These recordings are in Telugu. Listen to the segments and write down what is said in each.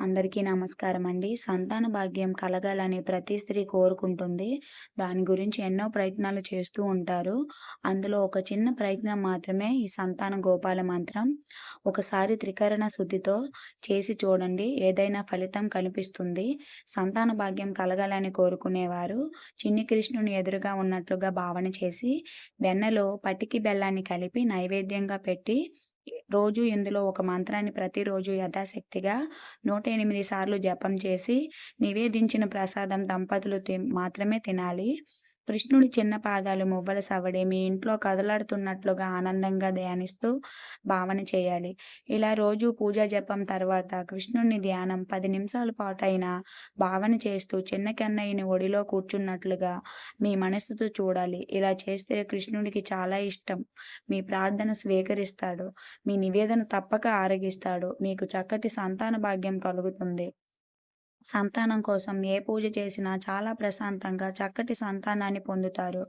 అందరికీ నమస్కారం అండి సంతాన భాగ్యం కలగాలని ప్రతి స్త్రీ కోరుకుంటుంది. దాని గురించి ఎన్నో ప్రయత్నాలు చేస్తూ ఉంటారు. అందులో ఒక చిన్న ప్రయత్నం మాత్రమే ఈ సంతాన గోపాల మంత్రం. ఒకసారి త్రికరణ శుద్ధితో చేసి చూడండి. ఏదైనా ఫలితం కనిపిస్తుంది సంతాన భాగ్యం కలగాలని కోరుకునేవారు. చిన్ని కృష్ణుని ఎదురుగా ఉన్నట్లుగా భావన చేసి వెన్నలో పటికి బెల్లాన్ని కలిపి నైవేద్యంగా పెట్టి రోజు ఇందులో ఒక మంత్రాన్ని ప్రతిరోజు యథాశక్తిగా నూట ఎనిమిది సార్లు జపం చేసి నివేదించిన ప్రసాదం దంపతులు మాత్రమే తినాలి. కృష్ణుడి చిన్న పాదాలు మువ్వల సవడి మీ ఇంట్లో కదలాడుతున్నట్లుగా ఆనందంగా ధ్యానిస్తూ భావన చేయాలి. ఇలా రోజు పూజ జపం తర్వాత కృష్ణుడిని ధ్యానం పది నిమిషాల పాటు అయినా భావన చేస్తూ చిన్న కన్నయ్యని ఒడిలో కూర్చున్నట్లుగా మీ మనసుతో చూడాలి. ఇలా చేస్తే కృష్ణుడికి చాలా ఇష్టం. మీ ప్రార్థన స్వీకరిస్తాడు. మీ నివేదన తప్పక ఆరగిస్తాడు. మీకు చక్కటి సంతాన భాగ్యం కలుగుతుంది. సంతానం కోసం ఏ పూజ చేసినా చాలా ప్రశాంతంగా చక్కటి సంతానాన్ని పొందుతారు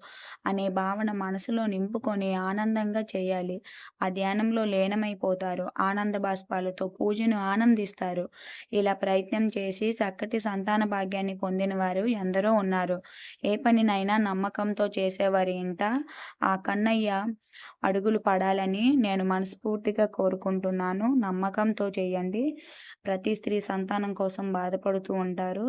అనే భావన మనసులో నింపుకొని ఆనందంగా చేయాలి. ఆ ధ్యానంలో లీనమైపోతారు. ఆనంద బాష్పాలతో పూజను ఆనందిస్తారు. ఇలా ప్రయత్నం చేసి చక్కటి సంతాన భాగ్యాన్ని పొందిన వారు ఎందరో ఉన్నారు. ఏ పనినైనా నమ్మకంతో చేసేవారి ఇంట ఆ కన్నయ్య అడుగులు పడాలని నేను మనస్ఫూర్తిగా కోరుకుంటున్నాను. నమ్మకంతో చేయండి. ప్రతి స్త్రీ సంతానం కోసం బాధపడు బాధపడుతూ ఉంటారు.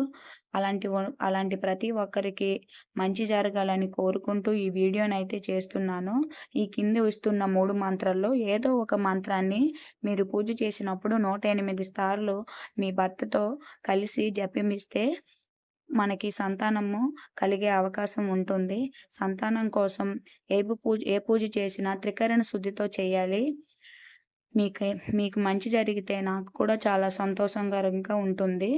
అలాంటి అలాంటి ప్రతి ఒక్కరికి మంచి జరగాలని కోరుకుంటూ ఈ వీడియోని అయితే చేస్తున్నాను. ఈ కింద ఇస్తున్న మూడు మంత్రాల్లో ఏదో ఒక మంత్రాన్ని మీరు పూజ చేసినప్పుడు నూట ఎనిమిది సార్లు మీ భర్తతో కలిసి జపిమిస్తే మనకి సంతానము కలిగే అవకాశం ఉంటుంది. సంతానం కోసం ఏ పూజ ఏ పూజ చేసినా త్రికరణ శుద్ధితో చేయాలి. మీకు మీకు మంచి జరిగితే నాకు కూడా చాలా సంతోషంగా ఉంటుంది.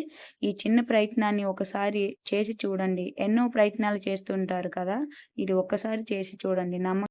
ఈ చిన్న ప్రయత్నాన్ని ఒకసారి చేసి చూడండి. ఎన్నో ప్రయత్నాలు చేస్తుంటారు కదా? ఇది ఒక్కసారి చేసి చూడండి. నమ్మ